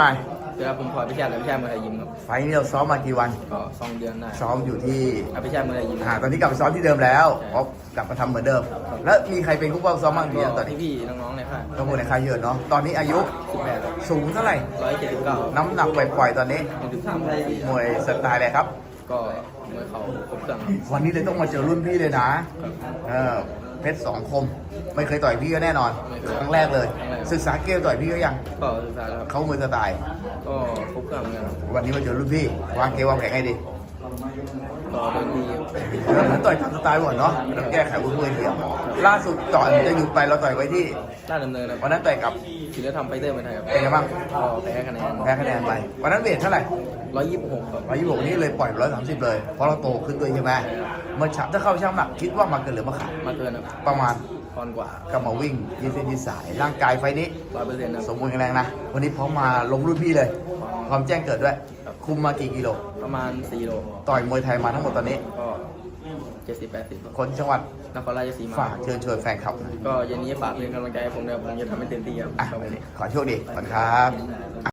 ไปเดี๋ยวผมขอพิชาติและพิชาติเมืองไทยยิมครับไฟล์นี้เราซ้อมมากี่วัน ก็สองเดือนได้ซ้อมอยู่ที่อภิชาติเมืองไทยยิมหาตอนนี้กลับไปซ้อมที่เดิมแล้วใช่เพราะกลับมาทำเหมือนเดิม แล้วมีใครเป็นคู่เป้าซ้อมบ้างเนี่ยตก็อนนี้พี่ๆน้องๆในค่ายทั้งหมดในใครเยอะเนาะ ตอนนี้อายุสิบแปดสูงเท่าไหร่ร้อยเจ็ดสิบเก้าน้ำหนักปล่อยๆตอนนี้หนึ่งจุดสามร้อยสี่มวยสไตล์อะไรครับ ก็มวยเข่าครบเครื่องครับวันนี้เลยต้องมาเจอรุ่นพี่เลยนะ เออ เพชรสองคม ไม่เคยต่อยพี่ก็แน่นอนครั้งแรกเลยศึกษาเกมต่อยพี่ก็ยังก็ศึกษาแล้วครับเขามือสไตล์ก็ครบเครื่องเหมือนกันครับวันนี้มาเจอรุ่นพี่วางเกมวางแผนให้ดีต่อเดินดีครับแล้วเหมือนต่อยตามสไตล์หมดเนาะต้องแก้ไขวุ้นมือเดียวล่าสุดต่อยจะหยุดไปเราต่อยไว้ที่ล่าดดำเนินครับวันนั้นต่อยกับศิลธรรมไฟเตอร์เมืองไทยครับเป็นไงบ้างก็แพ้คะแนนแพ้คะแนนไปวันนั้นเวทเท่าไหร่ ร้อยยี่สิบหกครับร้อยยี่สิบนี้เลยปล่อยร้อยสามสิบเลย เพราะเราโตขึ้นด้วยใช่ไหมเมื่อชับถ้าเข้าช่างหนักคิดว่ามาเกินหรือมาขาดมาเกินครับประมาณปอนด์กว่าก็มาวิ่งยืดเส้นยืดสาย ร่างกายไฟนี้ร้อยเปอร์เซ็นต์ครับสมบูรณ์แข็งแรงนะ วันนี้พร้อมมาลงรุ่นพี่เลย ความแจ้งเกิดด้วย คุมมากี่กิโล ประมาณสี่โล ต่อยมวยไทยมาทั้งหมดตอนนี้ ก็เจ็ดสิบแปดสิบคนจังหวัดนครราชสีมา ฝากเชิญชวนแฟนคลับหน่อยก็เย็นนี้ฝากเป็นกำลังใจให้ผมด้วยผมจะทำให้เต็มที่ครับอะครับผมขอโชคดีขอบคุณครับ